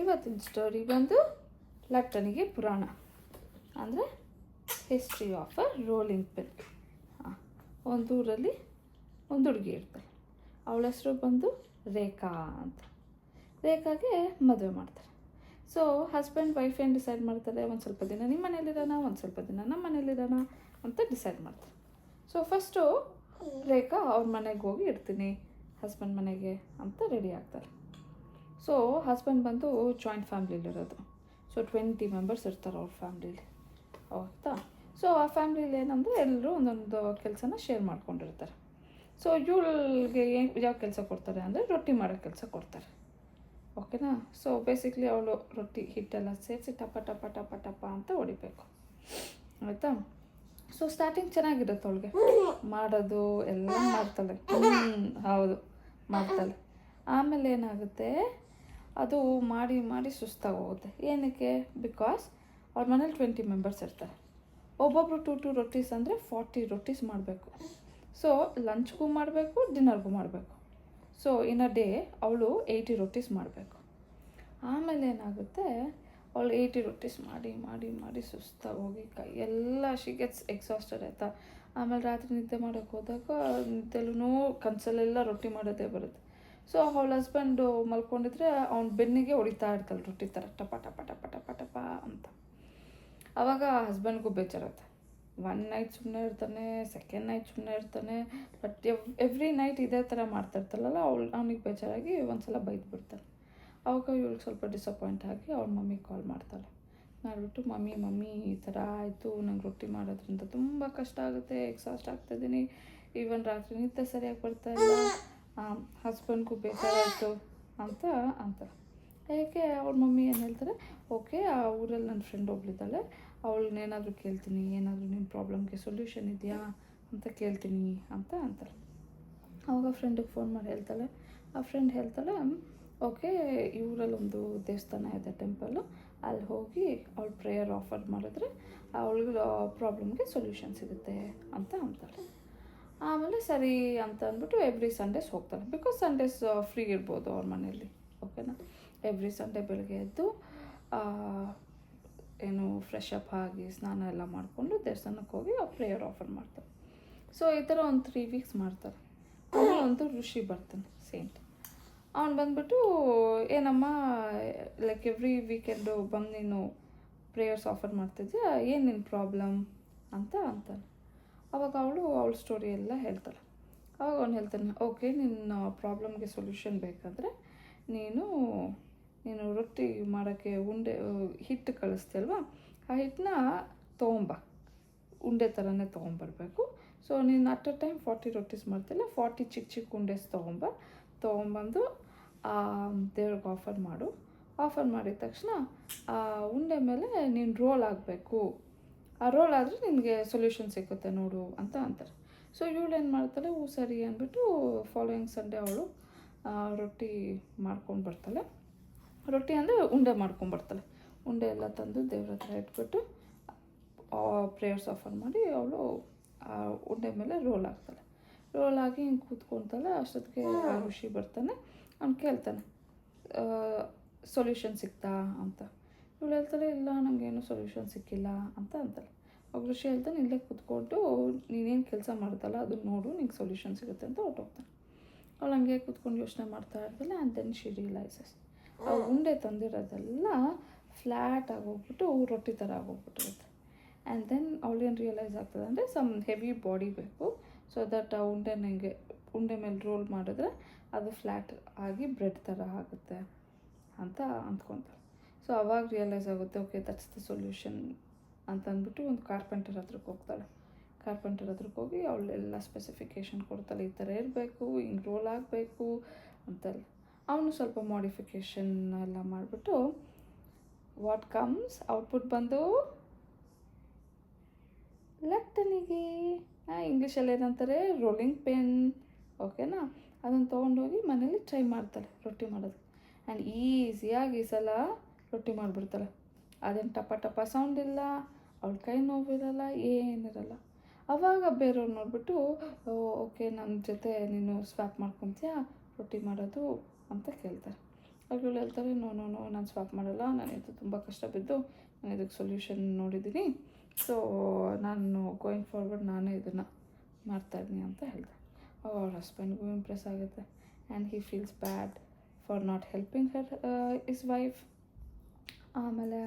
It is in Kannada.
ಇವತ್ತಿನ ಸ್ಟೋರಿ ಬಂದು ಲಟ್ಟಣಿಗೆ ಪುರಾಣ. ಅಂದರೆ history of a rolling pin ಹಾಂ, ಒಂದು ಊರಲ್ಲಿ ಒಂದು ಹುಡುಗಿ ಇರ್ತಾಳೆ ಅವಳ ಹೆಸರು ಬಂದು ರೇಖಾ ಅಂತ. ರೇಖಾಗೆ ಮದುವೆ ಮಾಡ್ತಾರೆ. ಸೊ ಹಸ್ಬೆಂಡ್ ವೈಫ್ ಏನು ಡಿಸೈಡ್ ಮಾಡ್ತಾರೆ? ಒಂದು ಸ್ವಲ್ಪ ದಿನ ನಿಮ್ಮ ಮನೇಲಿರೋಣ ಒಂದು ಸ್ವಲ್ಪ ದಿನ ನಮ್ಮ ಮನೇಲಿರೋಣ ಅಂತ ಡಿಸೈಡ್ ಮಾಡ್ತಾರೆ. ಸೊ ಫಸ್ಟು ರೇಖಾ ಅವ್ರ ಮನೆಗೆ ಹೋಗಿ ಇರ್ತೀನಿ ಹಸ್ಬೆಂಡ್ ಮನೆಗೆ ಅಂತ ರೆಡಿ ಆಗ್ತಾರೆ. ಸೊ ಹಸ್ಬೆಂಡ್ ಬಂದು ಜಾಯಿಂಟ್ ಫ್ಯಾಮ್ಲಿಲಿರೋದು ಸೊ ಟ್ವೆಂಟಿ ಮೆಂಬರ್ಸ್ ಇರ್ತಾರೆ ಅವ್ರ ಫ್ಯಾಮ್ಲೀಲಿ ಹೌದಾ? ಸೊ ಆ ಫ್ಯಾಮ್ಲಿಲಿ ಏನಂದರೆ ಎಲ್ಲರೂ ಒಂದೊಂದು ಕೆಲಸನ ಶೇರ್ ಮಾಡ್ಕೊಂಡಿರ್ತಾರೆ. ಸೊ ಇವಳಿಗೆ ಏನು, ಯಾವ ಕೆಲಸ ಕೊಡ್ತಾರೆ ಅಂದರೆ ರೊಟ್ಟಿ ಮಾಡೋ ಕೆಲಸ ಕೊಡ್ತಾರೆ. ಓಕೆನಾ ಸೊ ಬೇಸಿಕ್ಲಿ ಅವಳು ರೊಟ್ಟಿ, ಹಿಟ್ಟೆಲ್ಲ ಸೇರಿಸಿ ಟಪ ಟಪ ಟಪ ಟಪ ಅಂತ ಹೊಡಿಬೇಕು. ಆಯಿತಾ? ಸೊ ಸ್ಟಾರ್ಟಿಂಗ್ ಚೆನ್ನಾಗಿರುತ್ತೆ ಅವಳಿಗೆ. ಮಾಡೋದು ಎಲ್ಲ ಮಾಡ್ತಾಳೆ. ಹೌದು. ಮಾಡ್ತಾಳೆ. ಆಮೇಲೆ ಏನಾಗುತ್ತೆ? ಅದು ಮಾಡಿ ಮಾಡಿ ಸುಸ್ತಾಗಿ ಹೋಗುತ್ತೆ ಏನಕ್ಕೆ? ಬಿಕಾಸ್ ಅವ್ರ ಮನೇಲಿ ಟ್ವೆಂಟಿ ಮೆಂಬರ್ಸ್ ಇರ್ತಾರೆ. ಒಬ್ಬೊಬ್ಬರು ಟು ಟು ರೊಟ್ಟೀಸ್ ಅಂದರೆ ಫಾರ್ಟಿ ರೊಟ್ಟೀಸ್ ಮಾಡಬೇಕು. ಸೊ ಲಂಚ್ಗೂ ಮಾಡಬೇಕು ಡಿನ್ನರ್ಗೂ ಮಾಡಬೇಕು. ಸೊ ಇನ್ ಅ ಡೇ ಅವಳು ಏಯ್ಟಿ ರೊಟ್ಟೀಸ್ ಮಾಡಬೇಕು. ಆಮೇಲೆ ಏನಾಗುತ್ತೆ? ಅವಳು ಏಯ್ಟಿ ರೊಟ್ಟೀಸ್ ಮಾಡಿ ಮಾಡಿ ಮಾಡಿ ಸುಸ್ತಾಗಿ ಹೋಗಿ ಕೈ ಎಲ್ಲ ಶಿ ಗೆಟ್ಸ್ ಎಕ್ಸಾಸ್ಟೆಡ್ ಆಯಿತಾ. ಆಮೇಲೆ ರಾತ್ರಿ ನಿದ್ದೆ ಮಾಡೋಕ್ಕೆ ಹೋದಾಗ ನಿದ್ದೆಲ್ಲೂ ಕನಸಲ್ಲೆಲ್ಲ ರೊಟ್ಟಿ ಮಾಡೋದೇ ಬರುತ್ತೆ. ಸೊ ಅವಳ ಹಸ್ಬೆಂಡು ಮಲ್ಕೊಂಡಿದ್ರೆ ಅವ್ನ ಬೆನ್ನಿಗೆ ಹೊಡಿತಾ ಇರ್ತಾಳೆ ರೊಟ್ಟಿ ಥರ ಟಪ ಟಪ ಟಪ ಟಪ ಟಪ ಅಂತ. ಆವಾಗ ಹಸ್ಬೆಂಡ್ಗೂ ಬೇಜಾರತ್ತೆ ಒನ್ ನೈಟ್ ಸುಮ್ಮನೆ ಇರ್ತಾನೆ ಸೆಕೆಂಡ್ ನೈಟ್ ಸುಮ್ಮನೆ ಇರ್ತಾನೆ ಬಟ್ ಎವ್ ಎವ್ರಿ ನೈಟ್ ಇದೇ ಥರ ಮಾಡ್ತಾ ಇರ್ತಾಳಲ್ಲ, ಅವಳು, ಅವನಿಗೆ ಬೇಜಾರಾಗಿ ಒಂದ್ಸಲ ಬೈದು ಬಿಡ್ತಾನೆ ಅವಾಗ ಇವಳಿಗೆ ಸ್ವಲ್ಪ ಡಿಸಪಾಯಿಂಟ್ ಆಗಿ ಅವ್ಳ ಮಮ್ಮಿಗೆ ಕಾಲ್ ಮಾಡ್ತಾಳೆ. ಮಾಡಿಬಿಟ್ಟು, ಮಮ್ಮಿ ಮಮ್ಮಿ, ಈ ಥರ ಆಯಿತು, ನಂಗೆ ರೊಟ್ಟಿ ಮಾಡೋದ್ರಿಂದ ತುಂಬ ಕಷ್ಟ ಆಗುತ್ತೆ ಎಕ್ಸಾಸ್ಟ್ ಆಗ್ತಾಯಿದ್ದೀನಿ ಈವನ್ ರಾತ್ರಿ ನಿದ್ದೆ ಸರಿಯಾಗಿ ಬರ್ತಾ ಇಲ್ಲ. ಹಸ್ಬೆಂಡ್ಗೂ ಬೇಜಾರಾಯಿತು ಅಂತ ಅಂತಾರೆ. ಯಾಕೆ ಅವ್ರ ಮಮ್ಮಿ ಏನು ಹೇಳ್ತಾರೆ, ಓಕೆ, ಆ ಊರಲ್ಲಿ ನನ್ನ ಫ್ರೆಂಡ್ ಒಬ್ಳಿದ್ದಾಳೆ ಅವಳನ್ನೇನಾದರೂ ಕೇಳ್ತೀನಿ, ಏನಾದರೂ ನಿಮ್ಮ ಪ್ರಾಬ್ಲಮ್ಗೆ ಸೊಲ್ಯೂಷನ್ ಇದೆಯಾ ಅಂತ ಕೇಳ್ತೀನಿ ಅಂತ ಅಂತಾರೆ. ಅವಾಗ ಫ್ರೆಂಡಿಗೆ ಫೋನ್ ಮಾಡಿ ಹೇಳ್ತಾಳೆ. ಆ ಫ್ರೆಂಡ್ ಹೇಳ್ತಾಳೆ, ಓಕೆ ಊರಲ್ಲಿ ಒಂದು ದೇವಸ್ಥಾನ ಇದೆ ಟೆಂಪಲ್ಲು ಅಲ್ಲಿ ಹೋಗಿ ಅವಳು ಪ್ರೇಯರ್ ಆಫರ್ ಮಾಡಿದ್ರೆ ಅವಳಿಗೆ ಪ್ರಾಬ್ಲಮ್ಗೆ ಸೊಲ್ಯೂಷನ್ ಸಿಗುತ್ತೆ ಅಂತ ಅಂತಾಳೆ ಆಮೇಲೆ ಸರಿ ಅಂತ ಅಂದ್ಬಿಟ್ಟು ಎವ್ರಿ ಸಂಡೇಸ್ ಹೋಗ್ತಾರೆ ಬಿಕಾಸ್ ಸಂಡೇಸ್ ಫ್ರೀ ಇರ್ಬೋದು ಅವ್ರ ಮನೆಯಲ್ಲಿ. ಓಕೆನಾ ಎವ್ರಿ ಸಂಡೇ ಬೆಳಗ್ಗೆ ಎದ್ದು ಏನು ಫ್ರೆಶ್ ಅಪ್ ಆಗಿ ಸ್ನಾನ ಎಲ್ಲ ಮಾಡಿಕೊಂಡು ದೇವಸ್ಥಾನಕ್ಕೆ ಹೋಗಿ ಅವ್ರು ಪ್ರೇಯರ್ ಆಫರ್ ಮಾಡ್ತಾರೆ. ಸೊ ಈ ಥರ ಒಂದು ತ್ರೀ ವೀಕ್ಸ್ ಮಾಡ್ತಾರೆ. ಅವನು ಒಂದು ಋಷಿ ಬರ್ತಾನೆ ಸೇಂಟ್ ಅವನು ಬಂದುಬಿಟ್ಟು, ಏನಮ್ಮ ಲೈಕ್ ಎವ್ರಿ ವೀಕೆಂಡು ಬಂದು ನೀನು ಪ್ರೇಯರ್ಸ್ ಆಫರ್ ಮಾಡ್ತಿದ್ಯಾ? ಏನು ನಿನ್ನ ಪ್ರಾಬ್ಲಮ್ ಅಂತ ಅಂತಾನೆ. ಅವಾಗ ಅವಳು ಅವಳ ಸ್ಟೋರಿ ಎಲ್ಲ ಹೇಳ್ತಾಳೆ. ಅವಾಗ ಅವ್ನು ಹೇಳ್ತಾನೆ ಓಕೆ ನಿನ್ನ ಪ್ರಾಬ್ಲಮ್ಗೆ ಸೊಲ್ಯೂಷನ್ ಬೇಕಾದರೆ ನೀನು ನೀನು ರೊಟ್ಟಿ ಮಾಡೋಕ್ಕೆ ಉಂಡೆ, ಹಿಟ್ಟು ಕಳಿಸ್ತಲ್ವಾ ಆ ಹಿಟ್ಟನ್ನ ತೊಗೊಂಬ. ಉಂಡೆ ಥರನೇ ತೊಗೊಂಬರ್ಬೇಕು. ಸೊ ನೀನು at a time forty rotis ಮಾಡ್ತಿಲ್ಲ ಫಾರ್ಟಿ ಚಿಕ್ಕ ಚಿಕ್ಕ ಉಂಡೆಸ್ ತೊಗೊಂಬ. ತೊಗೊಂಬಂದು ದೇವ್ರಿಗೆ ಆಫರ್ ಮಾಡು. ಆಫರ್ ಮಾಡಿದ ತಕ್ಷಣ, ಆ, ಉಂಡೆ ಮೇಲೆ ನೀನು ರೋಲ್ ಆಗಬೇಕು ಆ ರೋಲ್ ಆದರೆ ನಿನಗೆ ಸೊಲ್ಯೂಷನ್ ಸಿಗುತ್ತೆ ನೋಡು ಅಂತ ಅಂತಾರೆ. ಸೊ ಇವಳು ಏನು ಮಾಡ್ತಾಳೆ ಹೂ ಸರಿ ಅಂದ್ಬಿಟ್ಟು ಫಾಲೋಯಿಂಗ್ ಸಂಡೇ ಅವಳು ರೊಟ್ಟಿ ಮಾಡ್ಕೊಂಡು ಬರ್ತಾಳೆ. ರೊಟ್ಟಿ ಅಂದರೆ ಉಂಡೆ ಮಾಡ್ಕೊಂಬರ್ತಾಳೆ ಉಂಡೆ ಎಲ್ಲ ತಂದು ದೇವ್ರ ಹತ್ರ ಇಟ್ಬಿಟ್ಟು ಪ್ರೇಯರ್ಸ್ ಆಫರ್ ಮಾಡಿ ಅವಳು ಉಂಡೆ ಮೇಲೆ ರೋಲ್ ಆಗ್ತಾಳೆ ರೋಲ್ ಆಗಿ ಹಿಂಗೆ ಕೂತ್ಕೊತಾಳೆ, ಅಷ್ಟೊತ್ತಿಗೆ ಋಷಿ ಬರ್ತಾನೆ, ಅವ್ನು ಕೇಳ್ತಾನೆ ಸೊಲ್ಯೂಷನ್ ಸಿಗ್ತಾ? ಅಂತ. ಇವಳು ಹೇಳ್ತಾಳೆ ಇಲ್ಲ ನನಗೇನು ಸೊಲ್ಯೂಷನ್ ಸಿಕ್ಕಿಲ್ಲ ಅಂತ ಅಂತಾಳೆ. ಅವಾಗ ಋಷಿ ಹೇಳ್ತಾನೆ ಇಲ್ಲೇ ಕೂತ್ಕೊಂಡು ನೀನೇನು ಕೆಲಸ ಮಾಡ್ತಾಳ ಅದನ್ನ ನೋಡು ನಿಂಗೆ ಸೊಲ್ಯೂಷನ್ ಸಿಗುತ್ತೆ ಅಂತ ಹೊರ್ಟೋಗ್ತಾನೆ ಅವಳು ಹಂಗೆ ಕೂತ್ಕೊಂಡು ಯೋಚನೆ ಮಾಡ್ತಾ ಇರ್ತಾಳೆ ಆ್ಯಂಡ್ ದೆನ್ ಶಿ ರಿಯಲೈಸಸ್ ಆ ಉಂಡೆ ತಂದಿರೋದೆಲ್ಲ ಫ್ಲ್ಯಾಟ್ ಆಗೋಗ್ಬಿಟ್ಟು ರೊಟ್ಟಿ ಥರ ಆಗೋಗ್ಬಿಟ್ಟಿರುತ್ತೆ. ಆ್ಯಂಡ್ ದೆನ್ ಅವಳೇನು ರಿಯಲೈಸ್ ಆಗ್ತದೆ ಅಂದರೆ ಸಮ್ ಹೆವಿ ಬಾಡಿ ಬೇಕು ಸೊ ದಟ್ ಆ ಉಂಡೆ ನನಗೆ ಉಂಡೆ ಮೇಲೆ ರೋಲ್ ಮಾಡಿದ್ರೆ ಅದು ಫ್ಲ್ಯಾಟ್ ಆಗಿ ಬ್ರೆಡ್ ಥರ ಆಗುತ್ತೆ ಅಂತ ಅಂದ್ಕೊತಾಳೆ. ಸೊ ಅವಾಗ ರಿಯಲೈಸ್ ಆಗುತ್ತೆ ಓಕೆ ದಟ್ಸ್ ದ ಸೊಲ್ಯೂಷನ್ ಅಂತ ಅಂದ್ಬಿಟ್ಟು ಒಂದು ಕಾರ್ಪೆಂಟರ್ ಹತ್ರಕ್ಕೆ ಹೋಗ್ತಾಳೆ. ಕಾರ್ಪೆಂಟರ್ ಹತ್ರಕ್ಕೆ ಹೋಗಿ ಅವಳೆಲ್ಲ ಸ್ಪೆಸಿಫಿಕೇಷನ್ ಕೊಡ್ತಾಳೆ, ಈ ಥರ ಇರಬೇಕು ಹಿಂಗೆ ರೋಲ್ ಆಗಬೇಕು ಅಂತಲ್ಲ. ಅವನು ಸ್ವಲ್ಪ ಮಾಡಿಫಿಕೇಷನ್ ಎಲ್ಲ ಮಾಡಿಬಿಟ್ಟು ವಾಟ್ ಕಮ್ಸ್ ಔಟ್ಪುಟ್ ಬಂದು ಲಟ್ಟನಿಗೆ ಇಂಗ್ಲೀಷಲ್ಲಿ ಏನಂತಾರೆ ರೋಲಿಂಗ್ ಪೆನ್ ಓಕೆನಾ ಅದನ್ನು ತೊಗೊಂಡೋಗಿ ಮನೇಲಿ ಟ್ರೈ ಮಾಡ್ತಾಳೆ, ರೊಟ್ಟಿ ಮಾಡೋದು ಆ್ಯಂಡ್ ಈಸಿಯಾಗಿ ಈ ಸಲ ರೊಟ್ಟಿ ಮಾಡಿಬಿಡ್ತಾರೆ ಅದೇನು ಟಪ ಟಪ ಸೌಂಡ್ ಇಲ್ಲ, ಅವಳ ಕೈ ನೋವಿರಲ್ಲ, ಏನಿರಲ್ಲ. ಅವಾಗ ಬೇರೆಯವ್ರು ನೋಡಿಬಿಟ್ಟು ಓಕೆ ನನ್ನ ಜೊತೆ ನೀನು ಸ್ವ್ಯಾಪ್ ಮಾಡ್ಕೊತೀಯಾ? ರೊಟ್ಟಿ ಮಾಡೋದು? ಅಂತ ಕೇಳ್ತಾರೆ. ಅವ್ರುಗಳು ಹೇಳ್ತಾರೆ ನೋ ನೋ ನೋ ನಾನು ಸ್ವಾಪ್ ಮಾಡಲ್ಲ. ನಾನು ಇದು ತುಂಬ ಕಷ್ಟ ಬಿದ್ದು, ನಾನು ಇದಕ್ಕೆ ಸೊಲ್ಯೂಷನ್ ನೋಡಿದ್ದೀನಿ ಸೊ ನಾನು ಗೋಯಿಂಗ್ ಫಾರ್ವರ್ಡ್ ನಾನೇ ಇದನ್ನು ಮಾಡ್ತಾಯಿದ್ದೀನಿ ಅಂತ ಹೇಳ್ದೆ ಅವ್ರ ಹಸ್ಬೆಂಡ್ಗೂ ಇಂಪ್ರೆಸ್ ಆಗುತ್ತೆ. And he feels bad for not helping her is wife ಆಮೇಲೆ